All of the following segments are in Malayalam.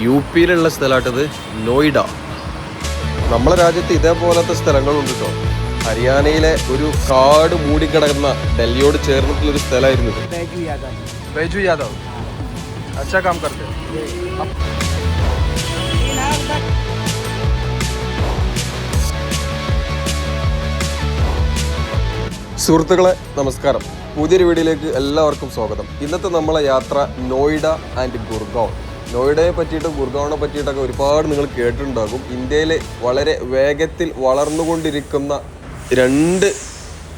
യു പിയിലുള്ള സ്ഥലമായിട്ടത് നോയിഡ. നമ്മളെ രാജ്യത്ത് ഇതേപോലത്തെ സ്ഥലങ്ങളുണ്ട് കേട്ടോ ഹരിയാനയിലെ ഒരു കാട് മൂടിക്കിടക്കുന്ന ഡൽഹിയോട് ചേർന്നിട്ടുള്ള ഒരു സ്ഥലമായിരുന്നു ബൈജു യാദവ്. അച്ഛാ കാം കർത്തേ. സുഹൃത്തുക്കളെ നമസ്കാരം. പുതിയൊരു വീഡിയോയിലേക്ക് എല്ലാവർക്കും സ്വാഗതം. ഇന്നത്തെ നമ്മളെ യാത്ര നോയിഡ ആൻഡ് ഗുർഗാവ്. നോയിഡയെ പറ്റിയിട്ടും ഗുർഗാവിനെ പറ്റിയിട്ടൊക്കെ ഒരുപാട് നിങ്ങൾ കേട്ടിട്ടുണ്ടാകും. ഇന്ത്യയിലെ വളരെ വേഗത്തിൽ വളർന്നുകൊണ്ടിരിക്കുന്ന രണ്ട്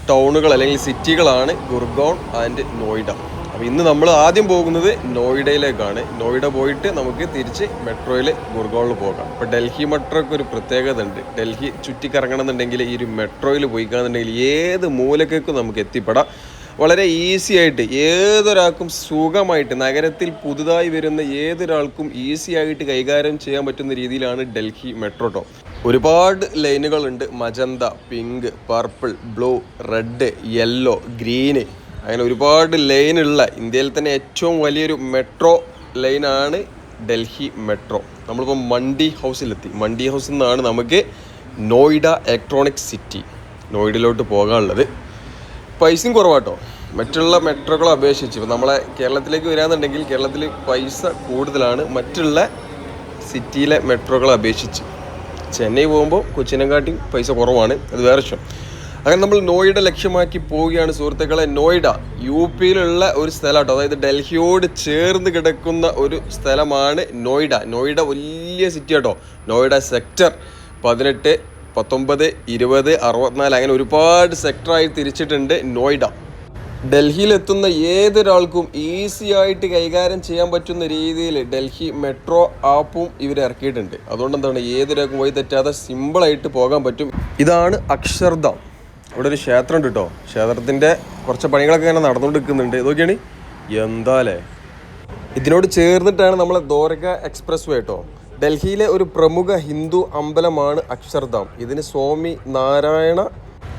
ടൗണുകൾ അല്ലെങ്കിൽ സിറ്റികളാണ് ഗുർഗോൺ ആൻഡ് നോയിഡ. അപ്പോൾ ഇന്ന് നമ്മൾ ആദ്യം പോകുന്നത് നോയിഡയിലേക്കാണ്. നോയിഡ പോയിട്ട് നമുക്ക് തിരിച്ച് മെട്രോയിൽ ഗുർഗോണിൽ പോകാം. അപ്പോൾ ഡൽഹി മെട്രോയ്ക്ക് ഒരു പ്രത്യേകത ഉണ്ട്. ഡൽഹി ചുറ്റിക്കറങ്ങണമെന്നുണ്ടെങ്കിൽ ഈ ഒരു മെട്രോയിൽ പോയിക്കാന്നുണ്ടെങ്കിൽ ഏത് മൂലക്കേക്കും നമുക്ക് എത്തിപ്പെടാം? വളരെ ഈസി ആയിട്ട് ഏതൊരാൾക്കും സുഖമായിട്ട് നഗരത്തിൽ പുതുതായി വരുന്ന ഏതൊരാൾക്കും ഈസി ആയിട്ട് കൈകാര്യം ചെയ്യാൻ പറ്റുന്ന രീതിയിലാണ് ഡൽഹി മെട്രോ ടോ ഒരുപാട് ലൈനുകളുണ്ട്. Magenta pink purple blue red yellow green. അങ്ങനെ ഒരുപാട് ലൈനുള്ള ഇന്ത്യയിൽ തന്നെ ഏറ്റവും വലിയൊരു മെട്രോ ലൈനാണ് ഡൽഹി മെട്രോ. നമ്മളിപ്പോൾ മണ്ടി ഹൗസിലെത്തി. മണ്ടി ഹൗസിൽ നിന്നാണ് നമുക്ക് നോയിഡ ഇലക്ട്രോണിക് സിറ്റി നോയിഡയിലോട്ട് പോകാനുള്ളത്. പൈസയും കുറവാട്ടോ. മറ്റുള്ള മെട്രോകളെ അപേക്ഷിച്ച്. ഇപ്പം നമ്മളെ കേരളത്തിലേക്ക് വരാന്നുണ്ടെങ്കിൽ കേരളത്തിൽ പൈസ കൂടുതലാണ്. മറ്റുള്ള സിറ്റിയിലെ മെട്രോകളെ അപേക്ഷിച്ച്. ചെന്നൈ പോകുമ്പോൾ കൊച്ചിനെക്കാട്ടി പൈസ കുറവാണ്. അത് വേറെ വിഷയം. അങ്ങനെ നമ്മൾ നോയിഡ ലക്ഷ്യമാക്കി പോവുകയാണ് സുഹൃത്തുക്കളെ. നോയിഡ യു പിയിലുള്ള ഒരു സ്ഥലമാട്ടോ. അതായത് ഡൽഹിയോട് ചേർന്ന് കിടക്കുന്ന ഒരു സ്ഥലമാണ് നോയിഡ. നോയിഡ വലിയ സിറ്റി ആട്ടോ നോയിഡ സെക്ടർ പതിനെട്ട് പത്തൊമ്പത് ഇരുപത് അറുപത്തിനാല് അങ്ങനെ ഒരുപാട് സെക്ടറായി തിരിച്ചിട്ടുണ്ട് നോയിഡ. ഡൽഹിയിലെത്തുന്ന ഏതൊരാൾക്കും ഈസി ആയിട്ട് കൈകാര്യം ചെയ്യാൻ പറ്റുന്ന രീതിയിൽ ഡൽഹി മെട്രോ ആപ്പും ഇവർ ഇറക്കിയിട്ടുണ്ട്. അതുകൊണ്ട് എന്താണ് ഏതൊരാൾക്കും വഴി തെറ്റാതെ സിമ്പിളായിട്ട് പോകാൻ പറ്റും. ഇതാണ് അക്ഷർധാം. ഇവിടെ ഒരു ക്ഷേത്രം ഉണ്ട് കേട്ടോ ക്ഷേത്രത്തിന്റെ കുറച്ച് പണികളൊക്കെ ഇങ്ങനെ നടന്നുകൊണ്ടിരിക്കുന്നുണ്ട്. ഇതൊക്കെയാണ് എന്താലേ ഇതിനോട് ചേർന്നിട്ടാണ് നമ്മളെ ദോരക എക്സ്പ്രസ് വേ കേട്ടോ ഡൽഹിയിലെ ഒരു പ്രമുഖ ഹിന്ദു അമ്പലമാണ് അക്ഷർധാം. ഇതിന് സ്വാമി നാരായണ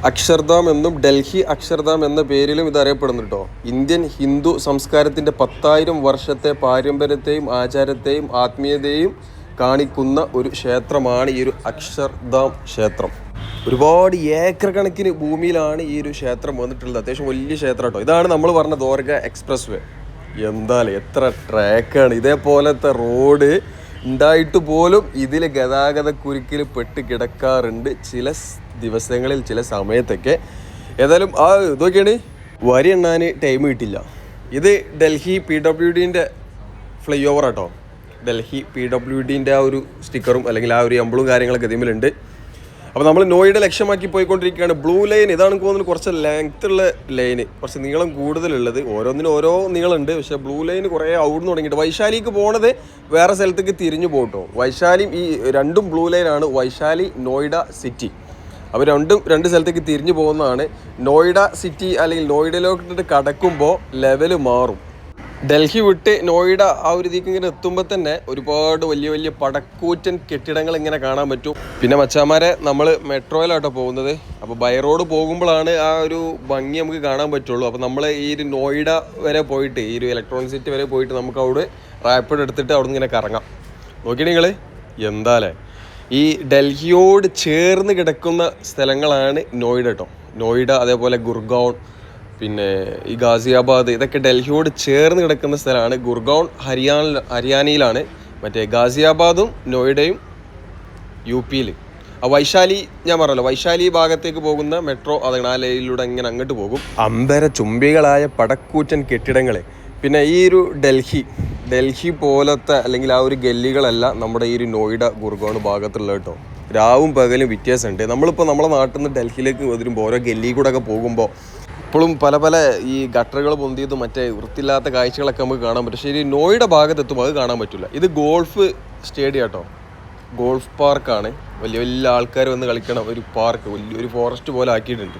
അക്ഷർധാം എന്നും ഡൽഹി അക്ഷർധാം എന്ന പേരിലും ഇത് അറിയപ്പെടുന്നു കേട്ടോ ഇന്ത്യൻ ഹിന്ദു സംസ്കാരത്തിന്റെ പത്തായിരം വർഷത്തെ പാരമ്പര്യത്തെയും ആചാരത്തെയും ആത്മീയതയും കാണിക്കുന്ന ഒരു ക്ഷേത്രമാണ് ഈ ഒരു അക്ഷർധാം ക്ഷേത്രം. ഒരുപാട് ഏക്കർ കണക്കിന് ഭൂമിയിലാണ് ഈ ഒരു ക്ഷേത്രം വന്നിട്ടുള്ളത്. അത്യാവശ്യം വലിയ ക്ഷേത്രം കേട്ടോ ഇതാണ് നമ്മൾ പറഞ്ഞ ദ്വാരക എക്സ്പ്രസ് വേ എന്താല്ലേ എത്ര ട്രാക്കാണ് ഇതേപോലത്തെ റോഡ് ഉണ്ടായിട്ട് പോലും ഇതിൽ ഗതാഗത കുരുക്കിൽ പെട്ട് കിടക്കാറുണ്ട് ചില ദിവസങ്ങളിൽ ചില സമയത്തൊക്കെ. ഏതായാലും ആ ഇതൊക്കെയാണ്. വരി എണ്ണാൻ ടൈം കിട്ടില്ല. ഇത് ഡൽഹി പി ഡബ്ല്യു ഡിന്റെ ഫ്ലൈ ഓവർ ആട്ടോ. ഡൽഹി പി ഡബ്ല്യു ഡിന്റെ ആ ഒരു സ്റ്റിക്കറും അല്ലെങ്കിൽ ആ ഒരു എംബിളും കാര്യങ്ങളൊക്കെ ഇതിമിലുണ്ട് അപ്പോൾ നമ്മൾ നോയിഡ ലക്ഷ്യമാക്കി പോയിക്കൊണ്ടിരിക്കുകയാണ്. ബ്ലൂ ലൈൻ ഇതാണ് എനിക്ക് തോന്നുന്നത് കുറച്ച് ലെങ്ത് ഉള്ള ലൈന് കുറച്ച് നീളം കൂടുതലുള്ളത്. ഓരോന്നിനും ഓരോ നീളമുണ്ട്. പക്ഷേ ബ്ലൂ ലൈൻ കുറേ ഔട്ട് തുടങ്ങിയിട്ട്. വൈശാലിക്ക് പോണത് വേറെ സ്ഥലത്തേക്ക് തിരിഞ്ഞു പോട്ടോ വൈശാലിയും ഈ രണ്ടും ബ്ലൂ ലൈനാണ് വൈശാലി നോയിഡ സിറ്റി അപ്പോൾ രണ്ടും രണ്ട് സ്ഥലത്തേക്ക് തിരിഞ്ഞു പോകുന്നതാണ്. നോയിഡ സിറ്റി അല്ലെങ്കിൽ നോയിഡയിലോട്ട് കടക്കുമ്പോൾ ലെവൽ മാറും. ഡൽഹി വിട്ട് നോയിഡ ആ ഒരു ഇതിക്ക് ഇങ്ങനെ എത്തുമ്പോൾ തന്നെ ഒരുപാട് വലിയ വലിയ പടക്കൂറ്റൻ കെട്ടിടങ്ങൾ ഇങ്ങനെ കാണാൻ പറ്റും. പിന്നെ മച്ചാമാരെ നമ്മൾ മെട്രോയിലാട്ടോ പോകുന്നത്. അപ്പോൾ ബൈ റോഡ് പോകുമ്പോഴാണ് ആ ഒരു ഭംഗി നമുക്ക് കാണാൻ പറ്റുള്ളൂ. അപ്പോൾ നമ്മൾ ഈ ഒരു നോയിഡ വരെ പോയിട്ട് ഈ ഒരു ഇലക്ട്രോണിക് സിറ്റി വരെ പോയിട്ട് നമുക്ക് അവിടെ റാപ്പിഡ് എടുത്തിട്ട് അവിടെ ഇങ്ങനെ കറങ്ങാം. നോക്കിയിട്ട് നിങ്ങൾ എന്താലേ? ഈ ഡൽഹിയോട് ചേർന്ന് കിടക്കുന്ന സ്ഥലങ്ങളാണ് നോയിഡ കേട്ടോ നോയിഡ അതേപോലെ ഗുർഗാവ് പിന്നെ ഈ ഗാസിയാബാദ് ഇതൊക്കെ ഡൽഹിയോട് ചേർന്ന് കിടക്കുന്ന സ്ഥലമാണ്. ഗുർഗാവ് ഹരിയാന ഹരിയാനയിലാണ്. മറ്റേ ഗാസിയാബാദും നോയിഡയും യു പിയിൽ ആ വൈശാലി ഞാൻ പറഞ്ഞല്ലോ വൈശാലി ഭാഗത്തേക്ക് പോകുന്ന മെട്രോ അതിനാലയിലൂടെ ഇങ്ങനെ അങ്ങോട്ട് പോകും. അമ്പര ചുംബികളായ പടക്കൂറ്റൻ കെട്ടിടങ്ങൾ പിന്നെ ഈ ഒരു ഡൽഹി ഡൽഹി പോലത്തെ അല്ലെങ്കിൽ ആ ഒരു ഗല്ലികളല്ല നമ്മുടെ ഈ ഒരു നോയിഡ ഗുർഗോൺ ഭാഗത്തുള്ള കേട്ടോ. രാവും പകലും വ്യത്യാസമുണ്ട്. നമ്മളിപ്പോൾ നമ്മളെ നാട്ടിൽ നിന്ന് ഡൽഹിയിലേക്ക് വരുമ്പോൾ ഓരോ ഗല്ലി കൂടെ ഒക്കെ പോകുമ്പോൾ ഇപ്പോഴും പല പല ഈ ഗട്ടറുകൾ പൊന്തിയതും മറ്റേ വൃത്തിയില്ലാത്ത കാഴ്ചകളൊക്കെ നമുക്ക് കാണാൻ പറ്റും. പക്ഷേ ഈ ഭാഗത്തെത്തുമ്പോൾ അത് കാണാൻ പറ്റില്ല. ഇത് ഗോൾഫ് സ്റ്റേഡിയം കേട്ടോ ഗോൾഫ് പാർക്കാണ്. വലിയ വലിയ ആൾക്കാർ വന്ന് കളിക്കണ ഒരു പാർക്ക്. വലിയൊരു ഫോറസ്റ്റ് പോലെ ആക്കിയിട്ടുണ്ട്.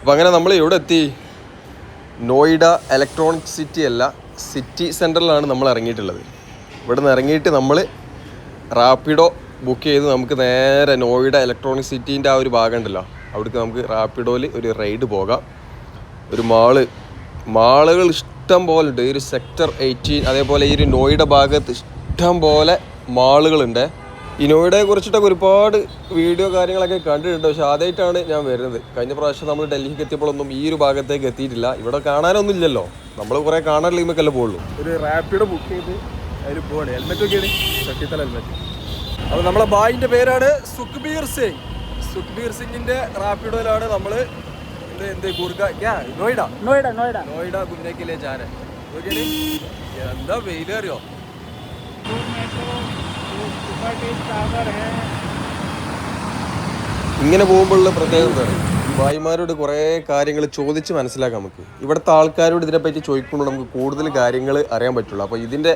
അപ്പോൾ അങ്ങനെ നമ്മൾ എവിടെ എത്തി? നോയിഡ ഇലക്ട്രോണിക് സിറ്റി അല്ല സിറ്റി സെന്ററിലാണ് നമ്മൾ ഇറങ്ങിയിട്ടുള്ളത്. ഇവിടെ നിന്ന് ഇറങ്ങിയിട്ട് നമ്മൾ റാപ്പിഡോ ബുക്ക് ചെയ്ത് നമുക്ക് നേരെ നോയിഡ ഇലക്ട്രോണിക് സിറ്റീന്റെ ആ ഒരു ഭാഗം ഉണ്ടല്ലോ. അവിടേക്ക് നമുക്ക് റാപ്പിഡോയിൽ ഒരു റൈഡ് പോകാം. ഒരു മാൾ. മാളുകൾ ഇഷ്ടം പോലെ ഉണ്ട്. ഈ ഒരു സെക്ടർ എയ്റ്റീൻ അതേപോലെ ഈ ഒരു നോയിഡ ഭാഗത്ത് ഇഷ്ടം പോലെ മാളുകളുണ്ട്. ഈ നോയിഡയെ കുറിച്ചിട്ടൊക്കെ ഒരുപാട് വീഡിയോ കാര്യങ്ങളൊക്കെ കണ്ടിട്ടുണ്ട്. പക്ഷെ ആദ്യമായിട്ടാണ് ഞാൻ വരുന്നത്. കഴിഞ്ഞ പ്രാവശ്യം നമ്മൾ ഡൽഹിക്ക് എത്തിയപ്പോഴൊന്നും ഈ ഒരു ഭാഗത്തേക്ക് എത്തിയിട്ടില്ല. ഇവിടെ കാണാനൊന്നും ഇല്ലല്ലോ. നമ്മൾ കുറേ കാണാൻ അല്ലേ പോകുള്ളൂ ഒരു റാപ്പിഡ് ബുക്ക് ചെയ്ത് അതിൽ പോവാണ്. ഹെൽമെറ്റ് ഒക്കെയാണ് ചട്ടിത്തല ഹെൽമെറ്റ് അപ്പോൾ നമ്മളെ ബായിന്റെ പേരാണ് സുഖ്ബീർ സിംഗ്. സുഖ്ബീർ സിംഗിന്റെ റാപ്പിഡോയിലാണ് നമ്മൾ എന്ത് എന്ത് ഗുർഗ ക്യാ നോയിഡ नोएडा नोएडा നോയിഡ घूमने के लिए जा रहे हैं നോക്കിയാണി എന്താ വെയിലേറിയോ मेट्रो सुपर टेस्ट टावर है ഇങ്ങനെ പോകുമ്പോഴുള്ള പ്രത്യേകത എന്താണ് ഈ ഭായിമാരോട് കുറേ കാര്യങ്ങൾ ചോദിച്ച് മനസ്സിലാക്കാം നമുക്ക് ഇവിടുത്തെ ആൾക്കാരോട് ഇതിനെപ്പറ്റി ചോദിക്കുമ്പോൾ നമുക്ക് കൂടുതൽ കാര്യങ്ങൾ അറിയാൻ പറ്റുള്ളൂ അപ്പോൾ ഇതിൻ്റെ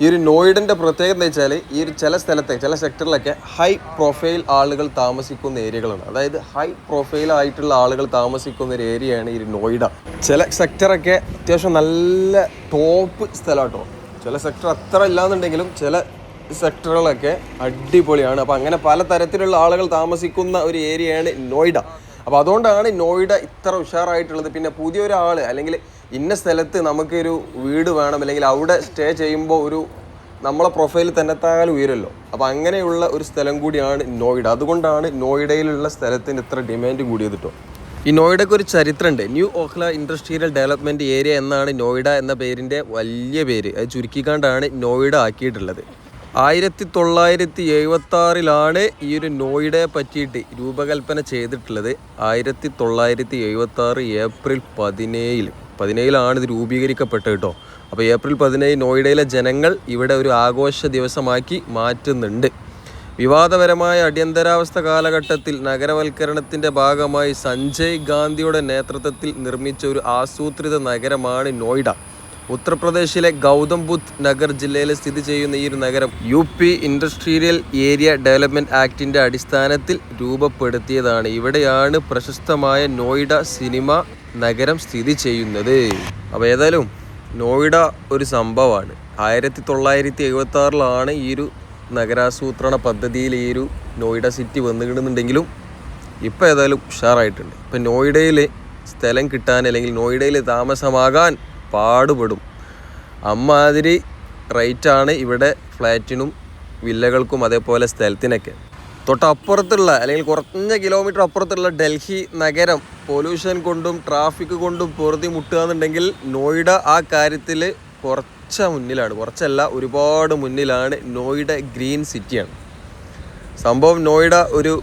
ഈ ഒരു നോയിഡിന്റെ പ്രത്യേകത എന്ന് വെച്ചാൽ ഈ ഒരു ചില സ്ഥലത്തെ ചില സെക്ടറിലൊക്കെ ഹൈ പ്രൊഫൈൽ ആളുകൾ താമസിക്കുന്ന ഏരിയകളാണ്. അതായത് ഹൈ പ്രൊഫൈൽ ആയിട്ടുള്ള ആളുകൾ താമസിക്കുന്ന ഒരു ഏരിയയാണ് ഈ നോയിഡ. ചില സെക്ടറൊക്കെ അത്യാവശ്യം നല്ല ടോപ്പ് സ്ഥലമാട്ടോ. ചില സെക്ടർ അത്ര ഇല്ലാന്നുണ്ടെങ്കിലും ചില സെക്ടറുകളൊക്കെ അടിപൊളിയാണ്. അപ്പോൾ അങ്ങനെ പല തരത്തിലുള്ള ആളുകൾ താമസിക്കുന്ന ഒരു ഏരിയയാണ് നോയിഡ. അപ്പോൾ അതുകൊണ്ടാണ് നോയിഡ ഇത്ര ഉഷാറായിട്ടുള്ളത്. പിന്നെ പുതിയൊരാൾ അല്ലെങ്കിൽ ഇന്ന സ്ഥലത്ത് നമുക്കൊരു വീട് വേണം അല്ലെങ്കിൽ അവിടെ സ്റ്റേ ചെയ്യുമ്പോൾ ഒരു നമ്മളെ പ്രൊഫൈൽ തന്നെത്താലും ഉയരല്ലോ. അപ്പോൾ അങ്ങനെയുള്ള ഒരു സ്ഥലം കൂടിയാണ് നോയിഡ. അതുകൊണ്ടാണ് നോയിഡയിലുള്ള സ്ഥലത്തിന് ഇത്ര ഡിമാൻഡ് കൂടിയത് കേട്ടോ ഈ നോയിഡയ്ക്ക് ഒരു ചരിത്രമുണ്ട് New Okhla Industrial Development Area എന്നാണ് നോയിഡ എന്ന പേരിന്റെ വലിയ പേര്. അത് ചുരുക്കിക്കാണ്ടാണ് നോയിഡ ആക്കിയിട്ടുള്ളത്. ആയിരത്തി തൊള്ളായിരത്തി എഴുപത്തി ആറിലാണ് ഈ ഒരു നോയിഡയെ പറ്റിയിട്ട് രൂപകൽപ്പന ചെയ്തിട്ടുള്ളത്. ആയിരത്തി തൊള്ളായിരത്തി എഴുപത്തി ആറ് ഏപ്രിൽ പതിനേഴിൽ പതിനേഴിലാണ് ഇത് രൂപീകരിക്കപ്പെട്ടത് കേട്ടോ. അപ്പോൾ ഏപ്രിൽ പതിനേഴ് നോയിഡയിലെ ജനങ്ങൾ ഇവിടെ ഒരു ആഘോഷ ദിവസമാക്കി മാറ്റുന്നുണ്ട്. വിവാദപരമായ അടിയന്തരാവസ്ഥ കാലഘട്ടത്തിൽ നഗരവൽക്കരണത്തിന്റെ ഭാഗമായി സഞ്ജയ് ഗാന്ധിയുടെ നേതൃത്വത്തിൽ നിർമ്മിച്ച ഒരു ആസൂത്രിത നഗരമാണ് നോയിഡ. ഉത്തർപ്രദേശിലെ ഗൗതം ബുദ്ധ് നഗർ ജില്ലയിൽ സ്ഥിതി ചെയ്യുന്ന ഈ ഒരു നഗരം U P industrial area development ആക്ടിന്റെ അടിസ്ഥാനത്തിൽ രൂപപ്പെടുത്തിയതാണ്. ഇവിടെയാണ് പ്രശസ്തമായ നോയിഡ സിനിമ നഗരം സ്ഥിതി ചെയ്യുന്നത്. അപ്പോൾ ഏതായാലും നോയിഡ ഒരു സംഭവമാണ്. ആയിരത്തി തൊള്ളായിരത്തി എഴുപത്തി ആറിലാണ് ഈ ഒരു നഗരാസൂത്രണ പദ്ധതിയിൽ ഈ ഒരു നോയിഡ സിറ്റി വന്നിടുന്നുണ്ടെങ്കിലും ഇപ്പോൾ ഏതായാലും ഉഷാറായിട്ടുണ്ട്. ഇപ്പം നോയിഡയിൽ സ്ഥലം കിട്ടാൻ അല്ലെങ്കിൽ നോയിഡയിൽ താമസമാകാൻ പാടുപെടും. അമ്മാതിരി റേറ്റാണ് ഇവിടെ ഫ്ലാറ്റിനും വില്ലകൾക്കും അതേപോലെ സ്ഥലത്തിനൊക്കെ. തൊട്ടപ്പുറത്തുള്ള അല്ലെങ്കിൽ കുറഞ്ഞ കിലോമീറ്റർ അപ്പുറത്തുള്ള ഡൽഹി നഗരം പൊല്യൂഷൻ കൊണ്ടും ട്രാഫിക് കൊണ്ടും പൊറുതി മുട്ടുക എന്നുണ്ടെങ്കിൽ നോയിഡ ആ കാര്യത്തിൽ കുറച്ച മുന്നിലാണ്. കുറച്ചല്ല ഒരുപാട് മുന്നിലാണ് നോയിഡ ഗ്രീൻ സിറ്റിയാണ്. സംഭവം നോയിഡ ഒരു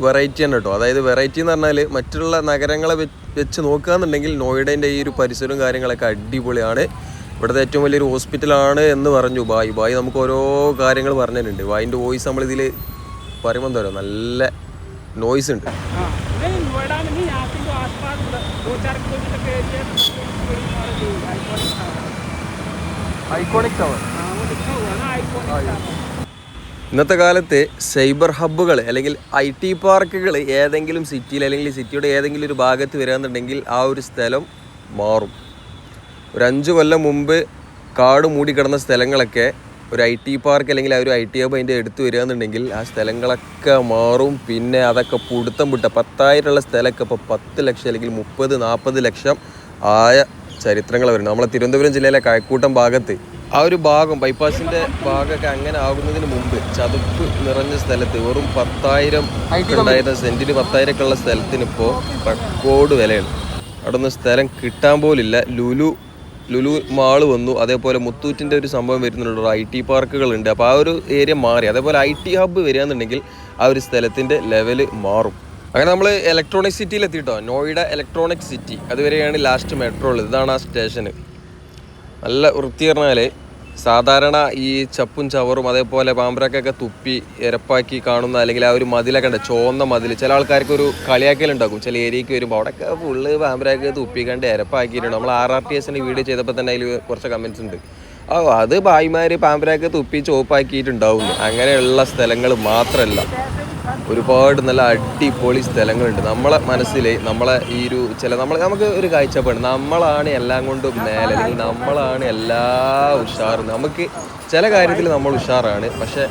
വെറൈറ്റി തന്നെ കേട്ടോ അതായത് വെറൈറ്റി എന്ന് പറഞ്ഞാൽ മറ്റുള്ള നഗരങ്ങളെ വെച്ച് നോക്കുകയെന്നുണ്ടെങ്കിൽ നോയിഡേന്റെ ഈ ഒരു പരിസരവും കാര്യങ്ങളൊക്കെ അടിപൊളിയാണ് ഇവിടുത്തെ ഏറ്റവും വലിയൊരു ഹോസ്പിറ്റലാണ് എന്ന് പറഞ്ഞു ബായ് ബായ് നമുക്ക് ഓരോ കാര്യങ്ങൾ പറഞ്ഞിട്ടുണ്ട് ബായിന്റെ വോയിസ് നമ്മളിതിൽ പറയുമ്പോൾ തരാം നല്ല നോയിസ് ഉണ്ട് ഐക്കോണിക് ടവർ ഐക്കോണിക് ടവർ ഇന്നത്തെ കാലത്ത് സൈബർ ഹബ്ബുകൾ അല്ലെങ്കിൽ ഐ ടി പാർക്കുകൾ ഏതെങ്കിലും സിറ്റിയിൽ അല്ലെങ്കിൽ സിറ്റിയുടെ ഏതെങ്കിലും ഒരു ഭാഗത്ത് വരികയെന്നുണ്ടെങ്കിൽ ആ ഒരു സ്ഥലം മാറും. ഒരു അഞ്ച് കൊല്ലം മുമ്പ് കാട് മൂടിക്കിടന്ന സ്ഥലങ്ങളൊക്കെ ഒരു ഐ ടി പാർക്ക് അല്ലെങ്കിൽ ആ ഒരു ഐ ടി ഹബ് അതിന്റെ എടുത്ത് വരികയെന്നുണ്ടെങ്കിൽ ആ സ്ഥലങ്ങളൊക്കെ മാറും. പിന്നെ അതൊക്കെ പുടുത്തം വിട്ട പത്തായിരമുള്ള സ്ഥലമൊക്കെ ഇപ്പോൾ പത്ത് ലക്ഷം അല്ലെങ്കിൽ മുപ്പത് നാൽപ്പത് ലക്ഷം ആയ ചരിത്രങ്ങൾ വരുന്നത് നമ്മളെ തിരുവനന്തപുരം ജില്ലയിലെ കഴക്കൂട്ടം ഭാഗത്ത് ആ ഒരു ഭാഗം ബൈപ്പാസിന്റെ ഭാഗമൊക്കെ അങ്ങനെ ആകുന്നതിന് മുമ്പ് ചതുപ്പ് നിറഞ്ഞ സ്ഥലത്ത് വെറും പത്തായിരം രണ്ടായിരം സെന്റിന് പത്തായിരം ഒക്കെ ഉള്ള സ്ഥലത്തിന് ഇപ്പോൾ റെക്കോർഡ് വിലയാണ്. അവിടെ നിന്ന് സ്ഥലം കിട്ടാൻ പോലില്ല. ലുലു ലുലു മാൾ വന്നു. അതേപോലെ മുത്തൂറ്റിന്റെ ഒരു സംഭവം വരുന്നുണ്ട്. ഐ ടി പാർക്കുകളുണ്ട്. അപ്പോൾ ആ ഒരു ഏരിയ മാറി. അതേപോലെ ഐ ടി ഹബ്ബ് വരികയെന്നുണ്ടെങ്കിൽ ആ ഒരു സ്ഥലത്തിന്റെ ലെവൽ മാറും. അങ്ങനെ നമ്മൾ ഇലക്ട്രോണിക് സിറ്റിയിൽ എത്തിയിട്ടോ നോയിഡ ഇലക്ട്രോണിക് സിറ്റി അതുവരെയാണ് ലാസ്റ്റ് മെട്രോ ഉള്ളത്. ഇതാണ് ആ സ്റ്റേഷന് നല്ല വൃത്തി പറഞ്ഞാൽ സാധാരണ ഈ ചപ്പും ചവറും അതേപോലെ പാമ്പരക്കൊക്കെ തുപ്പി ഇരപ്പാക്കി കാണുന്ന അല്ലെങ്കിൽ ആ ഒരു മതിലൊക്കെ ഉണ്ട് ചോന്ന മതിൽ ചില ആൾക്കാർക്ക് ഒരു കളിയാക്കലുണ്ടാക്കും ചില ഏരിയക്ക് വരുമ്പോൾ അവിടെയൊക്കെ ഫുള്ള് പാമ്പരൊക്കെ തുപ്പി കണ്ട് ഇരപ്പാക്കിയിട്ടുണ്ട് നമ്മൾ ആർ ആർ ടി എസിന്റെ വീഡിയോ ചെയ്തപ്പോൾ തന്നെ അതിൽ കുറച്ച് കമന്റ്സ് ഉണ്ട്. ആ അത് ഭായിമാർ പാമ്പരാക്ക് തുപ്പി ചോപ്പാക്കിയിട്ടുണ്ടാവും. അങ്ങനെയുള്ള സ്ഥലങ്ങൾ മാത്രമല്ല ഒരുപാട് നല്ല അടിപൊളി സ്ഥലങ്ങളുണ്ട്. നമ്മളെ മനസ്സിൽ നമ്മളെ ഈ ഒരു ചില നമ്മൾ നമുക്ക് ഒരു കാഴ്ചപ്പാട് നമ്മളാണ് എല്ലാം കൊണ്ടും മേലെ അല്ലെങ്കിൽ നമ്മളാണ് എല്ലാ ഉഷാറും. നമുക്ക് ചില കാര്യത്തിൽ നമ്മൾ ഉഷാറാണ്. പക്ഷെ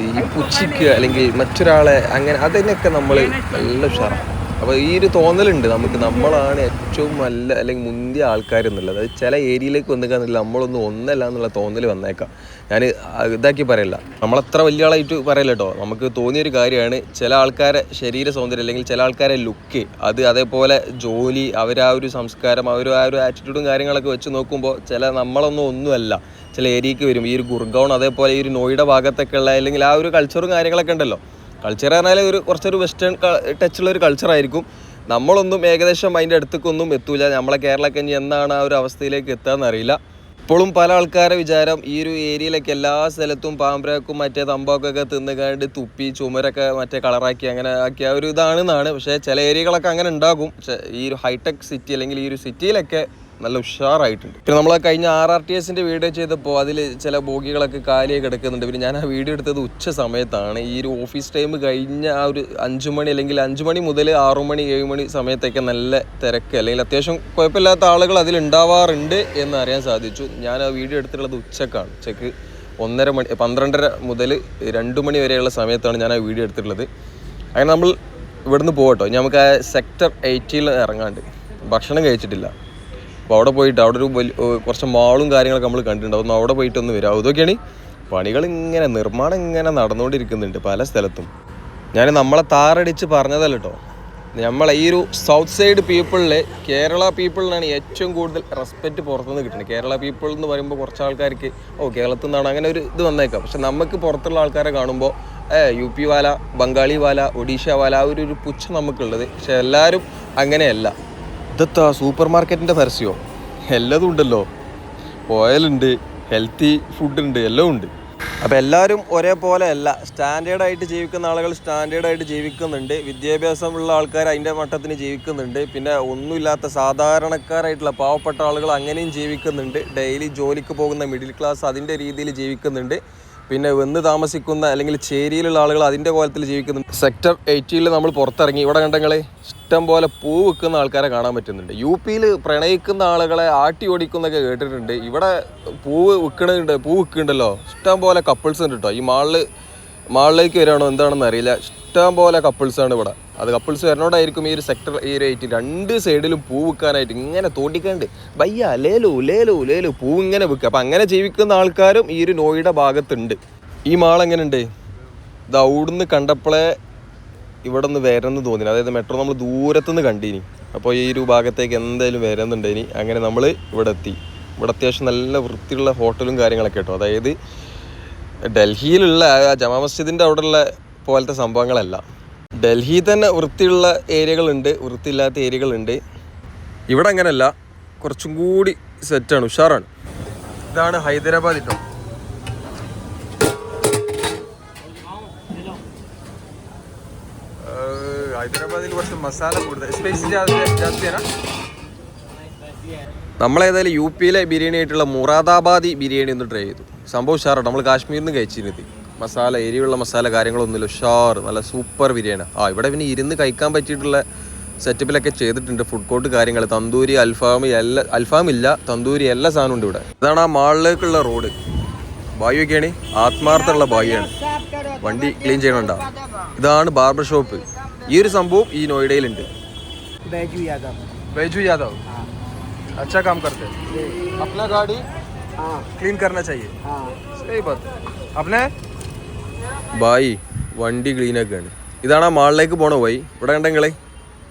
ഈ പുച്ഛിക്കുക അല്ലെങ്കിൽ മറ്റൊരാളെ അങ്ങനെ അതിനൊക്കെ നമ്മൾ നല്ല ഉഷാറാണ് അപ്പോൾ ഈ ഒരു തോന്നലുണ്ട്. നമുക്ക് നമ്മളാണ് ഏറ്റവും നല്ല അല്ലെങ്കിൽ മുന്തിയ ആൾക്കാരെന്നുള്ളത് അതായത് ചില ഏരിയയിലേക്ക് വന്നിക്കാന്നില്ല നമ്മളൊന്നും ഒന്നല്ല എന്നുള്ള തോന്നൽ വന്നേക്കാം. ഞാൻ ഇതാക്കി പറയല്ല. നമ്മളത്ര വലിയ ആളായിട്ട് പറയല്ല കേട്ടോ. നമുക്ക് തോന്നിയൊരു കാര്യമാണ് ചില ആൾക്കാരെ ശരീര സൗന്ദര്യം അല്ലെങ്കിൽ ചില ആൾക്കാരെ ലുക്ക് അത് അതേപോലെ ജോലി അവർ ആ ഒരു സംസ്കാരം അവർ ആ ഒരു ആറ്റിറ്റ്യൂഡും കാര്യങ്ങളൊക്കെ വെച്ച് നോക്കുമ്പോൾ ചില നമ്മളൊന്നും ഒന്നുമല്ല. ചില ഏരിയക്ക് വരും. ഈ ഒരു ഗുർഗൗൺ അതേപോലെ ഈ ഒരു നോയിഡ ഭാഗത്തൊക്കെ ഉള്ള അല്ലെങ്കിൽ ആ ഒരു കൾച്ചറും കാര്യങ്ങളൊക്കെ ഉണ്ടല്ലോ. കൾച്ചർ പറഞ്ഞാൽ ഒരു കുറച്ചൊരു വെസ്റ്റേൺ ടച്ചുള്ള ഒരു കൾച്ചറായിരിക്കും നമ്മളൊന്നും ഏകദേശം അതിന്റെ അടുത്തേക്കൊന്നും എത്തൂല. നമ്മളെ കേരളക്കെ എന്നാണ് ആ ഒരു അവസ്ഥയിലേക്ക് എത്തുകയെന്നറിയില്ല ഇപ്പോഴും പല ആൾക്കാരെ വിചാരം ഈ ഒരു ഏരിയയിലൊക്കെ എല്ലാ സ്ഥലത്തും പാമ്പരക്കും മറ്റേ തമ്പാക്കൊക്കെ തിന്നുകാണ്ട് തുപ്പി ചുമരൊക്കെ മറ്റേ കളറാക്കി അങ്ങനെ ആക്കിയ ഒരു ഇതാണെന്നാണ്. പക്ഷേ ചില ഏരിയകളൊക്കെ അങ്ങനെ ഉണ്ടാകും. ഈ ഒരു ഹൈടെക് സിറ്റി അല്ലെങ്കിൽ ഈ ഒരു സിറ്റിയിലൊക്കെ നല്ല ഉഷാറായിട്ടുണ്ട്. പിന്നെ നമ്മൾ കഴിഞ്ഞ ആർ ആർ ടി എസിന്റെ വീഡിയോ ചെയ്തപ്പോൾ അതിൽ ചില ബോഗികളൊക്കെ കാലിയായി കിടക്കുന്നുണ്ട്. പിന്നെ ഞാൻ ആ വീഡിയോ എടുത്തത് ഉച്ച സമയത്താണ്. ഈ ഒരു ഓഫീസ് ടൈം കഴിഞ്ഞ ആ ഒരു അഞ്ചു മണി അല്ലെങ്കിൽ അഞ്ചു മണി മുതൽ ആറു മണി ഏഴ് മണി സമയത്തൊക്കെ നല്ല തിരക്ക്. അല്ലെങ്കിൽ അത്യാവശ്യം കുഴപ്പമില്ലാത്ത ആളുകൾ അതിൽ ഉണ്ടാവാറുണ്ട് എന്ന് അറിയാൻ സാധിച്ചു. ഞാൻ ആ വീഡിയോ എടുത്തിട്ടുള്ളത് ഉച്ചക്കാണ്. ഉച്ചയ്ക്ക് ഒന്നര മണി പന്ത്രണ്ടര മുതൽ രണ്ട് മണി വരെയുള്ള സമയത്താണ് ഞാൻ ആ വീഡിയോ എടുത്തിട്ടുള്ളത്. അങ്ങനെ നമ്മൾ ഇവിടുന്ന് പോകട്ടോ. നമുക്ക് ആ സെക്ടർ എയ്റ്റിയിൽ ഇറങ്ങാണ്ട്. ഭക്ഷണം കഴിച്ചിട്ടില്ല. അപ്പോൾ അവിടെ പോയിട്ട് അവിടെ ഒരു കുറച്ച് മാളും കാര്യങ്ങളൊക്കെ നമ്മൾ കണ്ടിട്ടുണ്ട്. അവിടെ പോയിട്ട് ഒന്ന് വരാം. അതൊക്കെയാണ് പണികൾ ഇങ്ങനെ നിർമ്മാണം ഇങ്ങനെ നടന്നുകൊണ്ടിരിക്കുന്നുണ്ട് പല സ്ഥലത്തും. ഞാൻ നമ്മളെ താറടിച്ച് പറഞ്ഞതല്ല കേട്ടോ നമ്മളെ ഈ ഒരു സൗത്ത് സൈഡ് പീപ്പിളിൽ കേരള പീപ്പിളിനാണ് ഏറ്റവും കൂടുതൽ റെസ്പെക്റ്റ് പുറത്തുനിന്ന് കിട്ടുന്നത്. കേരള പീപ്പിൾ എന്ന് പറയുമ്പോൾ കുറച്ച് ആൾക്കാർക്ക് ഓ കേരളത്തിൽ നിന്നാണ് അങ്ങനെ ഒരു ഇത് വന്നേക്കാം. പക്ഷെ നമുക്ക് പുറത്തുള്ള ആൾക്കാരെ കാണുമ്പോൾ ഏ യു പി വാല ബംഗാളി വാല ഒഡീഷ വാല ആ ഒരു പുച്ഛം നമുക്കുള്ളത്. പക്ഷെ എല്ലാവരും അങ്ങനെയല്ല. ഇതെത്താ സൂപ്പർ മാർക്കറ്റിന്റെ പരസ്യമോ എല്ലതും ഉണ്ടല്ലോ. ഓയിലുണ്ട് ഹെൽത്തി ഫുഡ് ഉണ്ട് എല്ലാം ഉണ്ട്. അപ്പോൾ എല്ലാവരും ഒരേപോലെ അല്ല സ്റ്റാൻഡേർഡായിട്ട് ജീവിക്കുന്ന ആളുകൾ സ്റ്റാൻഡേർഡായിട്ട് ജീവിക്കുന്നുണ്ട്. വിദ്യാഭ്യാസമുള്ള ആൾക്കാർ അതിന്റെ മട്ടത്തിന് ജീവിക്കുന്നുണ്ട്. പിന്നെ ഒന്നുമില്ലാത്ത സാധാരണക്കാരായിട്ടുള്ള പാവപ്പെട്ട ആളുകൾ അങ്ങനെയും ജീവിക്കുന്നുണ്ട്. ഡെയിലി ജോലിക്ക് പോകുന്ന മിഡിൽ ക്ലാസ് അതിന്റെ രീതിയിൽ ജീവിക്കുന്നുണ്ട്. പിന്നെ വന്ന് താമസിക്കുന്ന അല്ലെങ്കിൽ ചേരിയിലുള്ള ആളുകൾ അതിന്റെ കോലത്തിൽ ജീവിക്കുന്നു സെക്ടർ എയ്റ്റിയിൽ നമ്മൾ പുറത്തിറങ്ങി. ഇവിടെ കണ്ടങ്ങളെ ഇഷ്ടം പോലെ പൂ വിൽക്കുന്ന ആൾക്കാരെ കാണാൻ പറ്റുന്നുണ്ട്. യു പിയിൽ പ്രണയിക്കുന്ന ആളുകളെ ആട്ടി ഓടിക്കുന്നൊക്കെ കേട്ടിട്ടുണ്ട്. ഇവിടെ പൂവ് വിൽക്കണുണ്ട് പൂ വിൽക്കുന്നുണ്ടല്ലോ. ഇഷ്ടം പോലെ കപ്പിൾസ് ഉണ്ട് കേട്ടോ ഈ മാളിൽ മാളിലേക്ക് വരാണോ എന്താണെന്ന് അറിയില്ല. ഇഷ്ടം പോലെ കപ്പിൾസ് ആണ് ഇവിടെ. അത് കപ്പിൾസ് വരണോണ്ടായിരിക്കും ഈ ഒരു സെക്ടർ ഈ ഒരു രണ്ട് സൈഡിലും പൂ വിൽക്കാനായിട്ട് ഇങ്ങനെ തോണ്ടിക്കണ്ട്. ബയ്യ ലേലു ലേലു ലേലു പൂ ഇങ്ങനെ വിൽക്കുക അപ്പം അങ്ങനെ ജീവിക്കുന്ന ആൾക്കാരും ഈ ഒരു നോയിയുടെ ഭാഗത്തുണ്ട്. ഈ മാൾ എങ്ങനെയുണ്ട്? ഇത് അവിടുന്ന് കണ്ടപ്പോഴേ ഇവിടെ നിന്ന് വരണമെന്ന് തോന്നി അതായത് മെട്രോ നമ്മൾ ദൂരത്തുനിന്ന് കണ്ടിനി. അപ്പോൾ ഈ ഒരു ഭാഗത്തേക്ക് എന്തായാലും വരുന്നുണ്ട് ഇനി അങ്ങനെ നമ്മൾ ഇവിടെ എത്തി. ഇവിടെ അത്യാവശ്യം നല്ല വൃത്തിയുള്ള ഹോട്ടലും കാര്യങ്ങളൊക്കെ കേട്ടോ. അതായത് ഡൽഹിയിലുള്ള ആ ജമാ മസ്ജിദിന്റെ അവിടെയുള്ള പോലത്തെ സംഭവങ്ങളല്ല. ഡൽഹിയിൽ തന്നെ വൃത്തിയുള്ള ഏരിയകളുണ്ട് വൃത്തിയില്ലാത്ത ഏരിയകളുണ്ട്. ഇവിടെ അങ്ങനെയല്ല കുറച്ചും കൂടി സെറ്റാണ് ഉഷാറാണ്. ഇതാണ് ഹൈദരാബാദ് ഇട്ടോ ഹൈദരാബാദിൽ കുറച്ച് മസാല കൂടുതൽ. സ്പൈസി ജാസ്തിയാണ് നമ്മളേതായാലും യു പിയിലെ ബിരിയാണി ആയിട്ടുള്ള മുറാദാബാദി ബിരിയാണി ഒന്ന് ട്രൈ ചെയ്തു. സംഭവം ഉഷാറാണ്. നമ്മൾ കാശ്മീരിൽ നിന്ന് കഴിച്ചിരുന്നത്. മസാല എരിവുള്ള മസാല കാര്യങ്ങളൊന്നുമില്ല ഷാർ നല്ല സൂപ്പർ ബിരിയാണി ആ ഇവിടെ പിന്നെ ഇരുന്ന് കഴിക്കാൻ പറ്റിയിട്ടുള്ള സെറ്റപ്പിലൊക്കെ ചെയ്തിട്ടുണ്ട്. ഫുഡ് കോർട്ട് കാര്യങ്ങൾ തന്തൂരി അൽഫാം എല്ലാ അൽഫാം ഇല്ല തന്തൂരി എല്ലാ സാധനവും ഉണ്ട് ഇവിടെ. ഇതാണ് ആ മാളിലേക്കുള്ള റോഡ് ബായിയൊക്കെയാണ് ആത്മാർത്ഥമുള്ള ബായിയാണ്. വണ്ടി ക്ലീൻ ചെയ്യണുണ്ടോ. ഇതാണ് ബാർബർ ഷോപ്പ് ഈ ഒരു സംഭവം ഈ നോയിഡയിലുണ്ട്. ബൈജു യാദവ്. ബൈജു യാദവ്. अच्छा काम करते हैं अपना गाड़ी हाँ क्लीन करना चाहिए हाँ सही बात अपने ബായി വണ്ടി ക്ലീനൊക്കെയാണ് ഇതാണ് ആ മാളിലേക്ക് പോണ വഴി ഇവിടെ കണ്ടെങ്കിലേ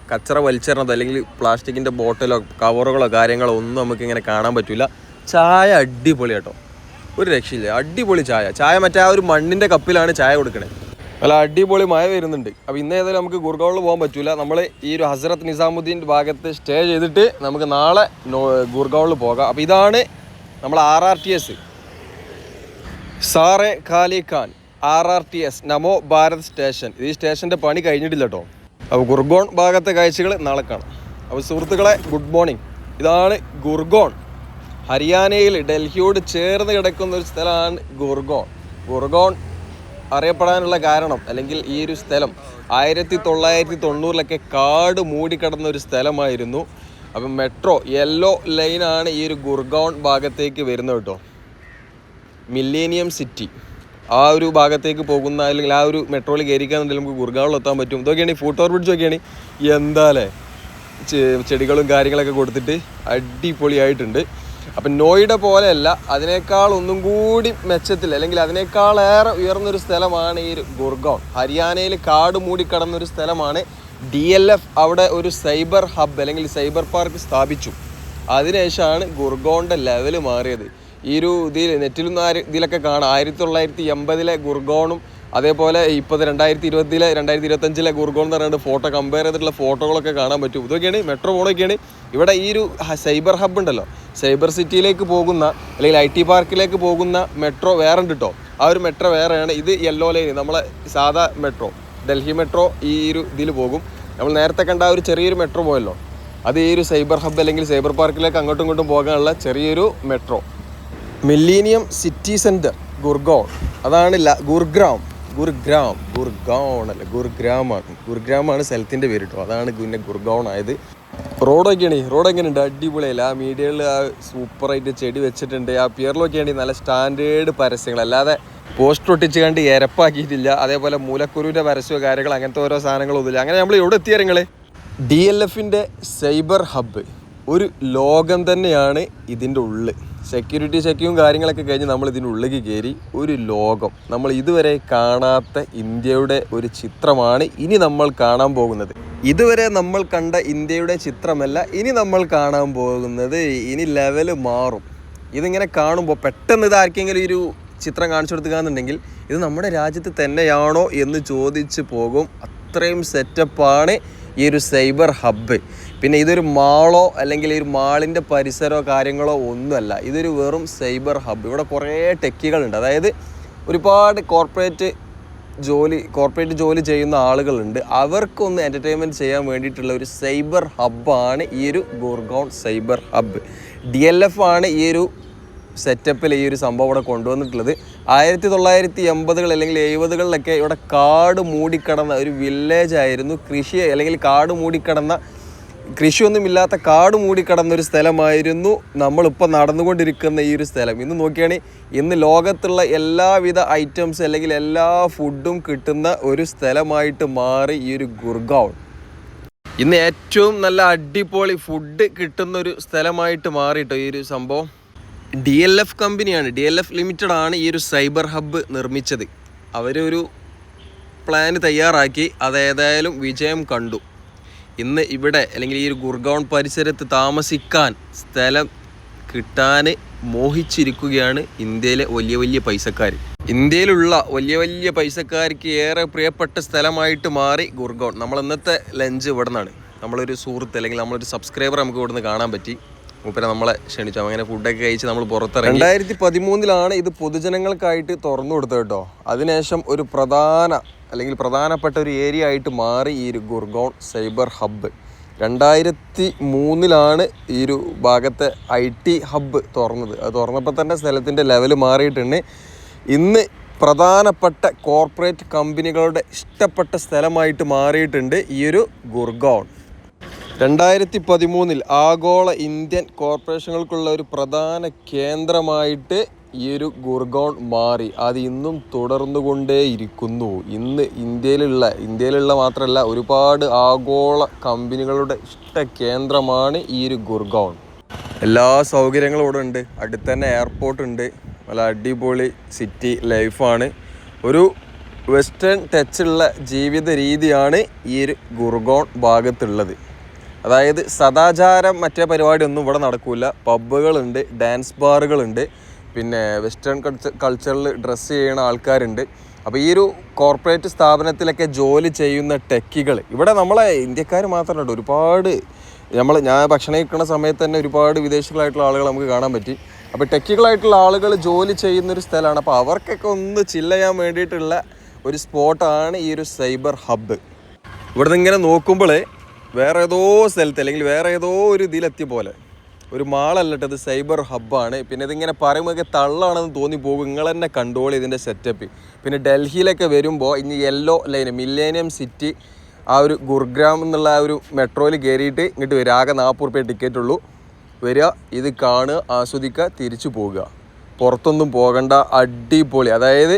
കച്ചറ വലിച്ചെറിഞ്ഞത് അല്ലെങ്കിൽ പ്ലാസ്റ്റിക്കിൻ്റെ ബോട്ടിലോ കവറുകളോ കാര്യങ്ങളോ ഒന്നും നമുക്ക് ഇങ്ങനെ കാണാൻ പറ്റില്ല ചായ അടിപൊളി കേട്ടോ ഒരു രക്ഷയില്ല അടിപൊളി ചായ ചായ മറ്റേ ആ ഒരു മണ്ണിൻ്റെ കപ്പിലാണ് ചായ കൊടുക്കണേ അല്ല അടിപൊളി മഴ വരുന്നുണ്ട്. അപ്പോൾ ഇന്ന് ഏതായാലും നമുക്ക് ഗുർഗാവിൽ പോകാൻ പറ്റില്ല നമ്മൾ ഈ ഒരു ഹസ്രത്ത് നിസാമുദ്ദീൻ ഭാഗത്ത് സ്റ്റേ ചെയ്തിട്ട് നമുക്ക് നാളെ ഗുർഗാവിൽ പോകാം. അപ്പോൾ ഇതാണ് നമ്മൾ ആർ ആർ ടി എസ് സാറെ ഖാലി Khan R R T S Namo Bharat station. ഈ സ്റ്റേഷന്റെ പണി കഴിഞ്ഞിട്ടില്ല കേട്ടോ അപ്പോൾ ഗുർഗോൺ ഭാഗത്തെ കാഴ്ചകൾ നാളെ കാണാം. അപ്പോൾ സുഹൃത്തുക്കളെ ഗുഡ് മോർണിംഗ്. ഇതാണ് ഗുർഗോൺ. ഹരിയാനയിൽ ഡൽഹിയോട് ചേർന്ന് കിടക്കുന്ന ഒരു സ്ഥലമാണ് ഗുർഗോൺ. ഗുർഗോൺ അറിയപ്പെടാനുള്ള കാരണം അല്ലെങ്കിൽ ഈ ഒരു സ്ഥലം ആയിരത്തി തൊള്ളായിരത്തി തൊണ്ണൂറിലൊക്കെ കാട് മൂടിക്കിടന്ന ഒരു സ്ഥലമായിരുന്നു. അപ്പം മെട്രോ യെല്ലോ ലൈനാണ് ഈ ഒരു ഗുർഗോൺ ഭാഗത്തേക്ക് വരുന്നത് കേട്ടോ. മില്ലേനിയം സിറ്റി ആ ഒരു ഭാഗത്തേക്ക് പോകുന്ന അല്ലെങ്കിൽ ആ ഒരു മെട്രോയിൽ കയറിക്കാന്നുണ്ടെങ്കിൽ നമുക്ക് ഗുർഗാവിൽ എത്താൻ പറ്റും. ഇതൊക്കെയാണ് ഫോട്ടോ ഓവർ ബ്രിഡ്ജ് ഒക്കെയാണ്. ചെടികളും കാര്യങ്ങളൊക്കെ കൊടുത്തിട്ട് അടിപൊളിയായിട്ടുണ്ട്. അപ്പം നോയിഡ പോലെയല്ല അതിനേക്കാൾ ഒന്നും കൂടി മെച്ചത്തിൽ അല്ലെങ്കിൽ അതിനേക്കാളേറെ ഉയർന്നൊരു സ്ഥലമാണ് ഈ ഒരു ഗുർഗോൺ ഹരിയാനയിൽ കാട് മൂടിക്കടന്നൊരു സ്ഥലമാണ് ഡി എൽ എഫ് അവിടെ ഒരു സൈബർ ഹബ് അല്ലെങ്കിൽ സൈബർ പാർക്ക് സ്ഥാപിച്ചു. അതിനുശേഷമാണ് ഗുർഗോണിന്റെ ലെവൽ മാറിയത്. ഈ ഒരു ഇതിൽ നെറ്റിലൊന്നും ആര് ഇതിലൊക്കെ കാണാം. ആയിരത്തി തൊള്ളായിരത്തി എൺപതിലെ ഗുർഗോണും അതേപോലെ ഇപ്പോൾ രണ്ടായിരത്തി ഇരുപത്തിലെ രണ്ടായിരത്തി ഇരുപത്തഞ്ചിലെ ഗുർഗോൺ എന്ന് പറയുന്നത് ഫോട്ടോ കമ്പയർ ചെയ്തിട്ടുള്ള ഫോട്ടോകളൊക്കെ കാണാൻ പറ്റും. ഇതൊക്കെയാണ് മെട്രോ പോണൊക്കെയാണ് ഇവിടെ ഈ ഒരു സൈബർ ഹബ് ഉണ്ടല്ലോ. സൈബർ സിറ്റിയിലേക്ക് പോകുന്ന അല്ലെങ്കിൽ ഐ ടി പാർക്കിലേക്ക് പോകുന്ന മെട്രോ വേറെ ഉണ്ട് കേട്ടോ ആ ഒരു മെട്രോ വേറെയാണ്. ഇത് യെല്ലോ ലൈൻ നമ്മളെ സാധാ മെട്രോ ഡൽഹി മെട്രോ ഈ ഒരു ഇതിൽ പോകും. നമ്മൾ നേരത്തെ കണ്ട ആ ഒരു ചെറിയൊരു മെട്രോ പോയല്ലോ. അത് ഈ ഒരു സൈബർ ഹബ് അല്ലെങ്കിൽ സൈബർ പാർക്കിലേക്ക് അങ്ങോട്ടും ഇങ്ങോട്ടും പോകാനുള്ള ചെറിയൊരു metro Millennium City Centre Gurgaon അതാണ് ഗുർഗ്രാം. ഗുർഗ്രാം ഗുർഗാൺ അല്ല? ഗുർഗ്രാമാണ്. ഗുർഗ്രാമാണ് സ്ഥലത്തിന്റെ പേര് കേട്ടോ അതാണ് പിന്നെ ഗുർഗാവൺ ആയത്. റോഡൊക്കെയാണ് റോഡ് എങ്ങനെയുണ്ട് അടിപൊളിയല്ല? ആ മീഡിയയിൽ ആ സൂപ്പറായിട്ട് ചെടി വെച്ചിട്ടുണ്ട്. ആ പിയറിലൊക്കെയാണ് നല്ല സ്റ്റാൻഡേർഡ് പരസ്യങ്ങൾ. അല്ലാതെ പോസ്റ്റർ ഒട്ടിച്ച് കണ്ട് എരപ്പാക്കിയിട്ടില്ല. അതേപോലെ മൂലക്കുരുവിന്റെ പരസ്യമോ കാര്യങ്ങൾ അങ്ങനത്തെ ഓരോ സാധനങ്ങളൊന്നുമില്ല അങ്ങനെ നമ്മൾ എവിടെ എത്തിയ നിങ്ങൾ ഡി എൽ എഫിന്റെ സൈബർ ഹബ്ബ്. ഒരു ലോകം തന്നെയാണ് ഇതിന്റെ ഉള്ളിൽ സെക്യൂരിറ്റി ചെക്കിങ്ങും കാര്യങ്ങളൊക്കെ കഴിഞ്ഞ് നമ്മൾ ഇതിനുള്ളിലേക്ക് കയറി ഒരു ലോകം. നമ്മൾ ഇതുവരെ കാണാത്ത ഇന്ത്യയുടെ ഒരു ചിത്രമാണ് ഇനി നമ്മൾ കാണാൻ പോകുന്നത്. ഇതുവരെ നമ്മൾ കണ്ട ഇന്ത്യയുടെ ചിത്രമല്ല ഇനി നമ്മൾ കാണാൻ പോകുന്നത്. ഇനി ലെവൽ മാറും. ഇതിങ്ങനെ കാണുമ്പോൾ പെട്ടെന്ന് ഇത് ആർക്കെങ്കിലും ഒരു ചിത്രം കാണിച്ചു കൊടുക്കുകയെന്നുണ്ടെങ്കിൽ ഇത് നമ്മുടെ രാജ്യത്ത് തന്നെയാണോ എന്ന് ചോദിച്ചു പോകും. അത്രയും സെറ്റപ്പാണ് ഈ ഒരു സൈബർ ഹബ്ബ്. പിന്നെ ഇതൊരു മാളോ അല്ലെങ്കിൽ ഈ ഒരു മാളിന്റെ പരിസരമോ കാര്യങ്ങളോ ഒന്നുമല്ല. ഇതൊരു വെറും സൈബർ ഹബ്ബ്. ഇവിടെ കുറേ ടെക്കികളുണ്ട്. അതായത് ഒരുപാട് കോർപ്പറേറ്റ് ജോലി കോർപ്പറേറ്റ് ജോലി ചെയ്യുന്ന ആളുകളുണ്ട്. അവർക്കൊന്ന് എന്റർടൈൻമെന്റ് ചെയ്യാൻ വേണ്ടിയിട്ടുള്ള ഒരു സൈബർ ഹബ്ബാണ് ഈ ഒരു Gurgaon cyber hub. D L F ആണ് ഈ ഒരു സെറ്റപ്പിൽ ഈ ഒരു സംഭവം ഇവിടെ കൊണ്ടുവന്നിട്ടുള്ളത്. ആയിരത്തി തൊള്ളായിരത്തി എൺപതുകൾ അല്ലെങ്കിൽ എഴുപതുകളിലൊക്കെ ഇവിടെ കാട് മൂടിക്കടന്ന ഒരു വില്ലേജ് ആയിരുന്നു. കൃഷി അല്ലെങ്കിൽ കാട് മൂടിക്കടന്ന കൃഷിയൊന്നുമില്ലാത്ത കാട് മൂടിക്കിടന്ന ഒരു സ്ഥലമായിരുന്നു നമ്മളിപ്പോൾ നടന്നുകൊണ്ടിരിക്കുന്ന ഈ ഒരു സ്ഥലം. ഇന്ന് നോക്കിയാണെങ്കിൽ ഇന്ന് ലോകത്തുള്ള എല്ലാവിധ ഐറ്റംസ് അല്ലെങ്കിൽ എല്ലാ ഫുഡും കിട്ടുന്ന ഒരു സ്ഥലമായിട്ട് മാറി ഈ ഒരു ഗുർഗാവ്. ഇന്ന് ഏറ്റവും നല്ല അടിപൊളി ഫുഡ് കിട്ടുന്ന ഒരു സ്ഥലമായിട്ട് മാറിയിട്ടോ ഈ ഒരു സംഭവം? ഡി എൽ എഫ് കമ്പനിയാണ് ഡി എൽ എഫ് ലിമിറ്റഡ് ആണ് ഈ ഒരു സൈബർ ഹബ്ബ് നിർമ്മിച്ചത്. അവരൊരു പ്ലാൻ തയ്യാറാക്കി. അതേതായാലും വിജയം കണ്ടു. ഇന്ന് ഇവിടെ അല്ലെങ്കിൽ ഈ ഒരു ഗുർഗോൺ പരിസരത്ത് താമസിക്കാൻ സ്ഥലം കിട്ടാൻ മോഹിച്ചിരിക്കുകയാണ് ഇന്ത്യയിലെ വലിയ വലിയ പൈസക്കാർ ഇന്ത്യയിലുള്ള വലിയ വലിയ പൈസക്കാർക്ക് ഏറെ പ്രിയപ്പെട്ട സ്ഥലമായിട്ട് മാറി ഗുർഗോൺ നമ്മൾ ഇന്നത്തെ ലഞ്ച് ഇവിടെ നിന്നാണ് നമ്മളൊരു സുഹൃത്ത് അല്ലെങ്കിൽ നമ്മളൊരു സബ്സ്ക്രൈബർ നമുക്ക് ഇവിടെ നിന്ന് കാണാൻ പറ്റി. മൂപ്പരെ നമ്മളെ ക്ഷണിച്ചു. അങ്ങനെ ഫുഡൊക്കെ കഴിച്ച് നമ്മൾ പുറത്തിറങ്ങി. രണ്ടായിരത്തി പതിമൂന്നിലാണ് ഇത് പൊതുജനങ്ങൾക്കായിട്ട് തുറന്നു കൊടുത്തത് കേട്ടോ. അതിനുശേഷം ഒരു പ്രധാന അല്ലെങ്കിൽ പ്രധാനപ്പെട്ട ഒരു ഏരിയ ആയിട്ട് മാറി ഈ ഒരു ഗുർഗോൺ സൈബർ ഹബ്ബ് രണ്ടായിരത്തി മൂന്നിലാണ് ഈ ഒരു ഭാഗത്തെ ഐ ടി ഹബ്ബ് തുറന്നത്. അത് തുറന്നപ്പോൾ തന്നെ സ്ഥലത്തിന്റെ ലെവൽ മാറിയിട്ടുണ്ട്. ഇന്ന് പ്രധാനപ്പെട്ട കോർപ്പറേറ്റ് കമ്പനികളുടെ ഇഷ്ടപ്പെട്ട സ്ഥലമായിട്ട് മാറിയിട്ടുണ്ട് ഈ ഒരു ഗുർഗോൺ. രണ്ടായിരത്തി പതിമൂന്നിൽ ആഗോള ഇന്ത്യൻ കോർപ്പറേഷനുകൾക്കുള്ള ഒരു പ്രധാന കേന്ദ്രമായിട്ട് ഈ ഒരു ഗുർഗോൺ മാറി. അത് ഇന്നും തുടർന്നുകൊണ്ടേയിരിക്കുന്നു. ഇന്ന് ഇന്ത്യയിലുള്ള ഇന്ത്യയിലുള്ള മാത്രമല്ല ഒരുപാട് ആഗോള കമ്പനികളുടെ ഇഷ്ട കേന്ദ്രമാണ് ഈ ഒരു ഗുർഗോൺ. എല്ലാ സൗകര്യങ്ങളും ഇവിടെ ഉണ്ട്. അടുത്ത് തന്നെ എയർപോർട്ട് ഉണ്ട്. നല്ല അടിപൊളി സിറ്റി ലൈഫാണ്. ഒരു വെസ്റ്റേൺ ടച്ചുള്ള ജീവിത രീതിയാണ് ഈ ഒരു ഗുർഗോൺ ഭാഗത്തുള്ളത്. അതായത് സദാചാരം മറ്റേ പരിപാടിയൊന്നും ഇവിടെ നടക്കില്ല പബ്ബുകളുണ്ട് ഡാൻസ് ബാറുകളുണ്ട് പിന്നെ വെസ്റ്റേൺ കൾച്ചർ കൾച്ചറിൽ ഡ്രസ്സ് ചെയ്യുന്ന ആൾക്കാരുണ്ട്. അപ്പോൾ ഈ ഒരു കോർപ്പറേറ്റ് സ്ഥാപനത്തിലൊക്കെ ജോലി ചെയ്യുന്ന ടെക്കികൾ ഇവിടെ നമ്മളെ ഇന്ത്യക്കാർ മാത്രമല്ല ഒരുപാട് നമ്മൾ ഞാൻ ഭക്ഷണം കഴിക്കുന്ന സമയത്ത് തന്നെ ഒരുപാട് വിദേശികളായിട്ടുള്ള ആളുകൾ നമുക്ക് കാണാൻ പറ്റി. അപ്പോൾ ടെക്കികളായിട്ടുള്ള ആളുകൾ ജോലി ചെയ്യുന്നൊരു സ്ഥലമാണ്. അപ്പോൾ അവർക്കൊക്കെ ഒന്ന് ചില്ല ചെയ്യാൻ വേണ്ടിയിട്ടുള്ള ഒരു സ്പോട്ടാണ് ഈ ഒരു സൈബർ ഹബ്ബ്. ഇവിടെ നിന്ന് ഇങ്ങനെ നോക്കുമ്പോൾ വേറെ ഏതോ സ്ഥലത്ത് അല്ലെങ്കിൽ വേറെ ഏതോ ഒരു ഇതിലെത്തിയ പോലെ. ഒരു മാളല്ല അത് സൈബർ ഹബ്ബാണ്. പിന്നെ ഇതിങ്ങനെ പറയുമ്പോൾ തള്ളാണെന്ന് തോന്നിപ്പോകും നിങ്ങൾ തന്നെ കണ്ടോളി ഇതിന്റെ സെറ്റപ്പ് പിന്നെ ഡൽഹിയിലൊക്കെ വരുമ്പോൾ ഇനി യെല്ലോ ലൈൻ മില്ലേനിയം സിറ്റി ആ ഒരു ഗുർഗ്രാം എന്നുള്ള ആ ഒരു മെട്രോയിൽ കയറിയിട്ട് ഇങ്ങോട്ട് വരിക ആകെ നാൽപ്പത് റുപ്യ ടിക്കറ്റ് ഉള്ളൂ. വരിക ഇത് കാണുക ആസ്വദിക്കുക തിരിച്ചു പോകുക പുറത്തൊന്നും പോകണ്ട അടിപൊളി. അതായത്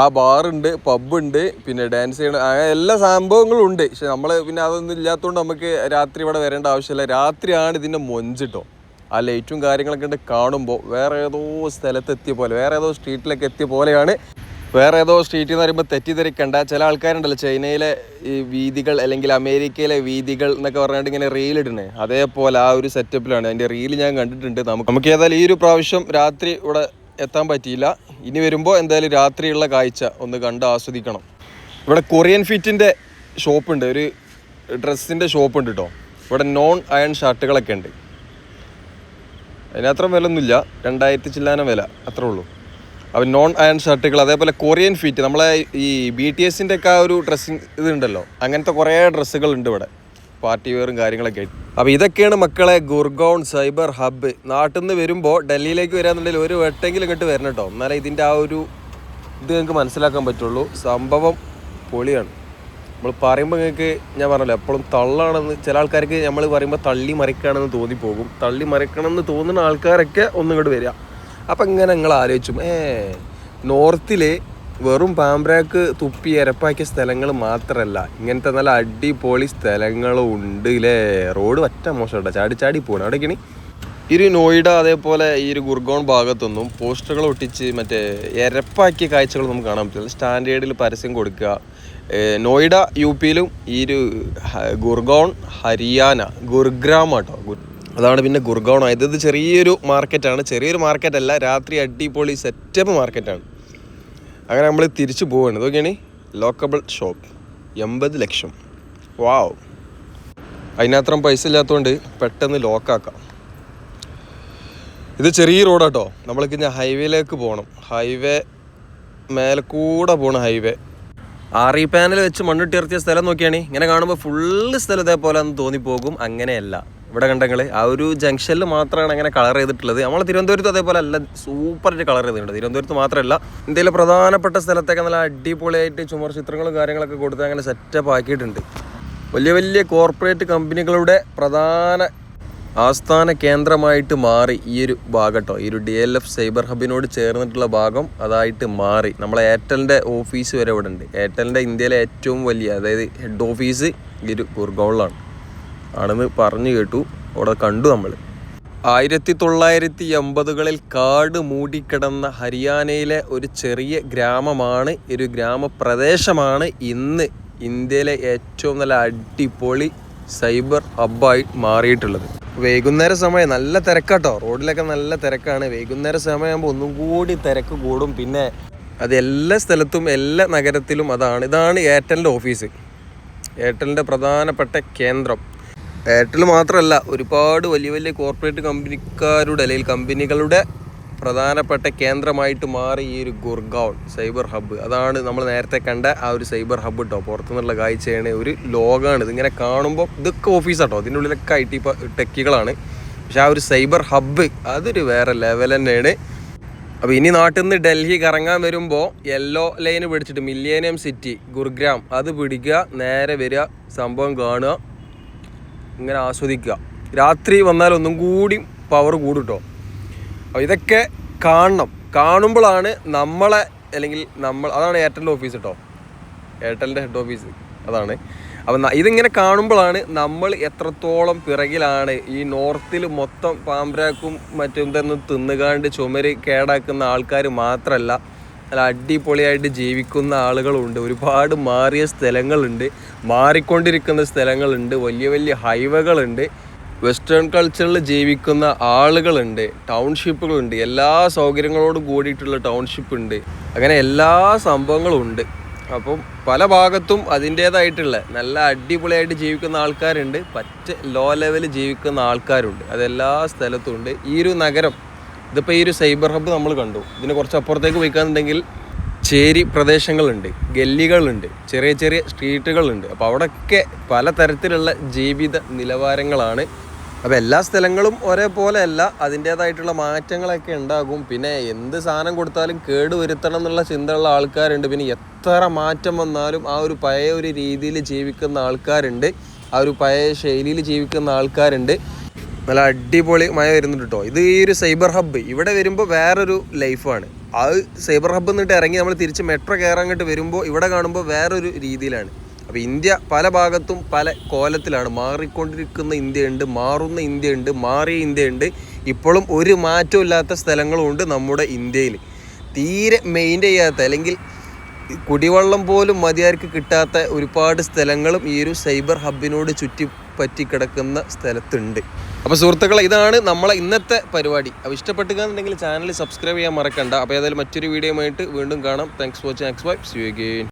ആ ബാറുണ്ട് പബ്ബുണ്ട് പിന്നെ ഡാൻസ് ചെയ്യണ അങ്ങനെ എല്ലാ സംഭവങ്ങളും ഉണ്ട്. പക്ഷെ നമ്മൾ പിന്നെ അതൊന്നും ഇല്ലാത്തതുകൊണ്ട് നമുക്ക് രാത്രി ഇവിടെ വരേണ്ട ആവശ്യമില്ല. രാത്രിയാണ് ഇതിന്റെ മൊഞ്ചിട്ടോ ആ ലൈറ്റും കാര്യങ്ങളൊക്കെ ഉണ്ട് കാണുമ്പോൾ വേറെ ഏതോ സ്ഥലത്ത് എത്തിയ പോലെ വേറെ ഏതോ സ്ട്രീറ്റിലൊക്കെ എത്തിയ പോലെയാണ്. വേറെ ഏതോ സ്ട്രീറ്റിൽ എന്ന് പറയുമ്പോൾ തെറ്റിദ്ധരിക്കണ്ട. ചില ആൾക്കാരുണ്ടല്ലോ ചൈനയിലെ ഈ വീതികൾ അല്ലെങ്കിൽ അമേരിക്കയിലെ വീതികൾ എന്നൊക്കെ പറഞ്ഞിട്ട് ഇങ്ങനെ റീൽ ഇടണേ അതേപോലെ ആ ഒരു സെറ്റപ്പിലാണ് അതിന്റെ റീൽ ഞാൻ കണ്ടിട്ടുണ്ട്. നമുക്ക് നമുക്ക് ഏതായാലും ഈ ഒരു പ്രാവശ്യം രാത്രി ഇവിടെ എത്താൻ പറ്റിയില്ല. ഇനി വരുമ്പോൾ എന്തായാലും രാത്രിയുള്ള കാഴ്ച ഒന്ന് കണ്ട് ആസ്വദിക്കണം. ഇവിടെ കൊറിയൻ ഫിറ്റിന്റെ ഷോപ്പുണ്ട്. ഒരു ഡ്രസ്സിന്റെ ഷോപ്പ് ഉണ്ട് കേട്ടോ ഇവിടെ നോൺ അയൺ ഷർട്ടുകളൊക്കെ ഉണ്ട്. അതിനത്ര വില ഒന്നുമില്ല രണ്ടായിരത്തി ചില്ലാന വില. അത്രേ ഉള്ളൂ. അപ്പം നോൺ അയൺ ഷർട്ടുകൾ അതേപോലെ കൊറിയൻ ഫിറ്റ്. നമ്മളെ ഈ ബി ടി എസിന്റെ ഒക്കെ ആ ഒരു ഡ്രസ്സിങ് ഇതുണ്ടല്ലോ അങ്ങനത്തെ കുറേ ഡ്രസ്സുകൾ ഉണ്ട് ഇവിടെ. പാർട്ടി വെയറും കാര്യങ്ങളൊക്കെ ആയിട്ട്. അപ്പോൾ ഇതൊക്കെയാണ് മക്കളെ ഗുർഗോൺ സൈബർ ഹബ്ബ്. നാട്ടിൽ നിന്ന് വരുമ്പോൾ ഡൽഹിയിലേക്ക് വരാന്നുണ്ടെങ്കിൽ ഒരു വെട്ടെങ്കിലും ഇങ്ങോട്ട് വരണം കേട്ടോ എന്നാലേ ഇതിന്റെ ആ ഒരു ഇത് നിങ്ങൾക്ക് മനസ്സിലാക്കാൻ പറ്റുള്ളൂ. സംഭവം പൊളിയാണ്. നമ്മൾ പറയുമ്പോൾ നിങ്ങൾക്ക് ഞാൻ പറഞ്ഞല്ലോ എപ്പോഴും തള്ളാണെന്ന് ചില ആൾക്കാർക്ക് നമ്മൾ പറയുമ്പോൾ തള്ളി മറിക്കുകയാണെന്ന് തോന്നിപ്പോകും. തള്ളി മറിക്കണമെന്ന് തോന്നുന്ന ആൾക്കാരൊക്കെ ഒന്നും ഇങ്ങോട്ട് വരിക അപ്പം ഇങ്ങനെ നിങ്ങൾ ആലോചിച്ചു ഏ നോർത്തിൽ വെറും പാമ്പ്രാക്ക് തുപ്പി ഇരപ്പാക്കിയ സ്ഥലങ്ങൾ മാത്രമല്ല ഇങ്ങനത്തെ നല്ല അടിപൊളി സ്ഥലങ്ങളും ഉണ്ട് ഇല്ലേ? റോഡ് ഒറ്റ മോശം ചാടി ചാടി പോകണം അവിടേക്കാണ് ഈ നോയിഡ അതേപോലെ ഈ ഒരു ഗുർഗോൺ ഭാഗത്തൊന്നും പോസ്റ്ററുകൾ ഒട്ടിച്ച് മറ്റേ എരപ്പാക്കിയ കാഴ്ചകൾ നമുക്ക് കാണാൻ പറ്റില്ല. സ്റ്റാൻഡേർഡിൽ പരസ്യം കൊടുക്കുക. നോയിഡ യു പിയിലും ഈ ഒരു ഗുർഗോൺ ഹരിയാന ഗുർഗ്രാം ആട്ടോ. അതാണ് പിന്നെ ഗുർഗോൺ ആയത് ഇത് ചെറിയൊരു മാർക്കറ്റാണ് ചെറിയൊരു മാർക്കറ്റല്ല രാത്രി അടിപൊളി സെറ്റപ്പ് മാർക്കറ്റാണ് അങ്ങനെ നമ്മൾ തിരിച്ചു പോവുകയാണ് ഇതൊക്കെയാണ് ലോക്കബിൾ ഷോപ്പ്. എൺപത് ലക്ഷം. വാവ്. അതിനത്രം പൈസ ഇല്ലാത്തതുകൊണ്ട് പെട്ടെന്ന് ലോക്കാക്കാം. ഇത് ചെറിയ റോഡാട്ടോ. നമ്മൾക്ക് ഇനി ഹൈവേയിലേക്ക് പോകണം ഹൈവേ മേലെ കൂടെ പോണ ഹൈവേ. ആറി പാനൽ വെച്ച് മണ്ണിട്ടിറത്തിയ സ്ഥലം നോക്കിയാണ്? ഇങ്ങനെ കാണുമ്പോൾ ഫുള്ള് സ്ഥലം ഇതേപോലെ തോന്നിപ്പോകും. അങ്ങനെയല്ല. ഇവിടെ കണ്ടങ്ങൾ ആ ഒരു ജംഗ്ഷനിൽ മാത്രമാണ് അങ്ങനെ കളർ ചെയ്തിട്ടുള്ളത്. നമ്മൾ തിരുവനന്തപുരത്ത് അതേപോലെ അല്ല സൂപ്പറായിട്ട് കളർ ചെയ്തിട്ടുണ്ട്. തിരുവനന്തപുരത്ത് മാത്രമല്ല ഇന്ത്യയിലെ പ്രധാനപ്പെട്ട സ്ഥലത്തൊക്കെ നല്ല അടിപൊളിയായിട്ട് ചുമർ ചിത്രങ്ങളും കാര്യങ്ങളൊക്കെ കൊടുത്ത് അങ്ങനെ സെറ്റപ്പ് ആക്കിയിട്ടുണ്ട്. വലിയ വലിയ കോർപ്പറേറ്റ് കമ്പനികളുടെ പ്രധാന ആസ്ഥാന കേന്ദ്രമായിട്ട് മാറി ഈ ഒരു ഭാഗട്ടോ. ഈ ഒരു ഡി എൽ എഫ് സൈബർ ഹബിനോട് ചേർന്നിട്ടുള്ള ഭാഗം അതായിട്ട് മാറി. നമ്മളെ എയർടെലിന്റെ ഓഫീസ് വരെ ഇവിടെ ഉണ്ട്. എയർടെലിന്റെ ഇന്ത്യയിലെ ഏറ്റവും വലിയ അതായത് ഹെഡ് ഓഫീസ് ഈ ഒരു ഗുർഗോളിലാണ് ആണെന്ന് പറഞ്ഞു കേട്ടു. അവിടെ കണ്ടു നമ്മൾ ആയിരത്തി തൊള്ളായിരത്തി എൺപതുകളിൽ കാട് മൂടിക്കിടന്ന ഹരിയാനയിലെ ഒരു ചെറിയ ഗ്രാമമാണ്. ഒരു ഗ്രാമപ്രദേശമാണ് ഇന്ന് ഇന്ത്യയിലെ ഏറ്റവും നല്ല അടിപൊളി സൈബർ ഹബ്ബായി മാറിയിട്ടുള്ളത്. വൈകുന്നേര സമയം നല്ല തിരക്കാട്ടോ. റോഡിലൊക്കെ നല്ല തിരക്കാണ്. വൈകുന്നേര സമയമാകുമ്പോൾ ഒന്നും കൂടി തിരക്ക് കൂടും. പിന്നെ അത് എല്ലാ സ്ഥലത്തും എല്ലാ നഗരത്തിലും അതാണ്. ഇതാണ് എയർടെലിന്റെ ഓഫീസ്. എയർടെലിന്റെ പ്രധാനപ്പെട്ട കേന്ദ്രം. എയർടെൽ മാത്രമല്ല ഒരുപാട് വലിയ വലിയ കോർപ്പറേറ്റ് കമ്പനിക്കാരുടെ അല്ലെങ്കിൽ കമ്പനികളുടെ പ്രധാനപ്പെട്ട കേന്ദ്രമായിട്ട് മാറി ഈ ഒരു ഗുർഗാവ് സൈബർ ഹബ്ബ്. അതാണ് നമ്മൾ നേരത്തെ കണ്ട ആ ഒരു സൈബർ ഹബ്ബ് കേട്ടോ പുറത്തുനിന്നുള്ള കാഴ്ചയാണ് ഒരു ലോകമാണ് ഇതിങ്ങനെ കാണുമ്പോൾ ഇതൊക്കെ ഓഫീസാട്ടോ ഇതിന്റെ ഉള്ളിലൊക്കെ ഐ ടി ടെക്കികളാണ് പക്ഷെ ആ ഒരു സൈബർ ഹബ്ബ് അതൊരു വേറെ ലെവൽ തന്നെയാണ്. അപ്പോൾ ഇനി നാട്ടിൽ നിന്ന് ഡൽഹി കറങ്ങാൻ വരുമ്പോൾ യെല്ലോ ലൈന് പിടിച്ചിട്ട് മില്ലേനിയം സിറ്റി ഗുർഗ്രാം അത് പിടിക്കുക നേരെ വരിക സംഭവം കാണുക. ഇങ്ങനെ ആസ്വദിക്കുക. രാത്രി വന്നാൽ ഒന്നും കൂടി പവർ കൂടുട്ടോ. കേട്ടോ അപ്പോൾ ഇതൊക്കെ കാണണം. കാണുമ്പോഴാണ് നമ്മളെ അല്ലെങ്കിൽ നമ്മൾ അതാണ് എയർടെലിന്റെ ഓഫീസ് കേട്ടോ എയർടെലിന്റെ ഹെഡ് ഓഫീസ് അതാണ്. അപ്പം ഇതിങ്ങനെ കാണുമ്പോഴാണ് നമ്മൾ എത്രത്തോളം പിറകിലാണ് ഈ നോർത്തിൽ മൊത്തം പാമ്പ്രാക്കും മറ്റും തന്നെ തിന്നുകാണ്ട് ചുമര് കേടാക്കുന്ന ആൾക്കാർ മാത്രമല്ല നല്ല അടിപൊളിയായിട്ട് ജീവിക്കുന്ന ആളുകളുണ്ട്. ഒരുപാട് മാറിയ സ്ഥലങ്ങളുണ്ട്. മാറിക്കൊണ്ടിരിക്കുന്ന സ്ഥലങ്ങളുണ്ട്. വലിയ വലിയ ഹൈവേകളുണ്ട്. വെസ്റ്റേൺ കൾച്ചറിൽ ജീവിക്കുന്ന ആളുകളുണ്ട്. ടൗൺഷിപ്പുകളുണ്ട്. എല്ലാ സൗകര്യങ്ങളോടും കൂടിയിട്ടുള്ള ടൗൺഷിപ്പ് ഉണ്ട് അങ്ങനെ എല്ലാ സംഭവങ്ങളും ഉണ്ട് അപ്പം പല ഭാഗത്തും അതിന്റേതായിട്ടുള്ള നല്ല അടിപൊളിയായിട്ട് ജീവിക്കുന്ന ആൾക്കാരുണ്ട്. പറ്റ ലോ ലെവലിൽ ജീവിക്കുന്ന ആൾക്കാരുണ്ട്. അതെല്ലാ സ്ഥലത്തും ഉണ്ട്. ഈ ഒരു നഗരം ഇതിപ്പോൾ ഈ ഒരു സൈബർ ഹബ്ബ് നമ്മൾ കണ്ടു. ഇതിന് കുറച്ച് അപ്പുറത്തേക്ക് പോയിക്കാന്നുണ്ടെങ്കിൽ ചേരി പ്രദേശങ്ങളുണ്ട് ഗല്ലികളുണ്ട് ചെറിയ ചെറിയ സ്ട്രീറ്റുകളുണ്ട്. അപ്പോൾ അവിടെയൊക്കെ പലതരത്തിലുള്ള ജീവിത നിലവാരങ്ങളാണ്. അപ്പോൾ എല്ലാ സ്ഥലങ്ങളും ഒരേപോലെ അല്ല അതിന്റേതായിട്ടുള്ള മാറ്റങ്ങളൊക്കെ ഉണ്ടാകും. പിന്നെ എന്ത് സാധനം കൊടുത്താലും കേട് വരുത്തണം എന്നുള്ള ചിന്തയുള്ള ആൾക്കാരുണ്ട്. പിന്നെ എത്ര മാറ്റം വന്നാലും ആ ഒരു പഴയ ഒരു രീതിയിൽ ജീവിക്കുന്ന ആൾക്കാരുണ്ട്. ആ ഒരു പഴയ ശൈലിയിൽ ജീവിക്കുന്ന ആൾക്കാരുണ്ട്. നല്ല അടിപൊളി മഴ വരുന്നുണ്ട് കേട്ടോ ഇത് ഈ ഒരു സൈബർ ഹബ്ബ് ഇവിടെ വരുമ്പോൾ വേറൊരു ലൈഫാണ്. അത് സൈബർ ഹബ്ബ് എന്നിട്ട് ഇറങ്ങി നമ്മൾ തിരിച്ച് മെട്രോ കയറാൻ അങ്ങോട്ട് വരുമ്പോൾ ഇവിടെ കാണുമ്പോൾ വേറൊരു രീതിയിലാണ്. അപ്പോൾ ഇന്ത്യ പല ഭാഗത്തും പല കോലത്തിലാണ്. മാറിക്കൊണ്ടിരിക്കുന്ന ഇന്ത്യയുണ്ട് മാറുന്ന ഇന്ത്യയുണ്ട് മാറിയ ഇന്ത്യയുണ്ട്. ഇപ്പോഴും ഒരു മാറ്റവും ഇല്ലാത്ത സ്ഥലങ്ങളുമുണ്ട് നമ്മുടെ ഇന്ത്യയിൽ തീരെ മെയിന്റെയിൻ ചെയ്യാത്ത അല്ലെങ്കിൽ കുടിവെള്ളം പോലും മതിയാർക്ക് കിട്ടാത്ത ഒരുപാട് സ്ഥലങ്ങളും ഈ ഒരു സൈബർ ഹബ്ബിനോട് ചുറ്റി പറ്റിക്കിടക്കുന്ന സ്ഥലത്തുണ്ട്. അപ്പോൾ സുഹൃത്തുക്കളെ ഇതാണ് നമ്മളെ ഇന്നത്തെ പരിപാടി. അപ്പോൾ ഇഷ്ടപ്പെട്ടുകയെന്നുണ്ടെങ്കിൽ ചാനൽ സബ്സ്ക്രൈബ് ചെയ്യാൻ മറക്കണ്ട. അപ്പോൾ ഏതായാലും മറ്റൊരു വീഡിയോയുമായിട്ട് വീണ്ടും കാണാം. Thanks for watching X Y see you again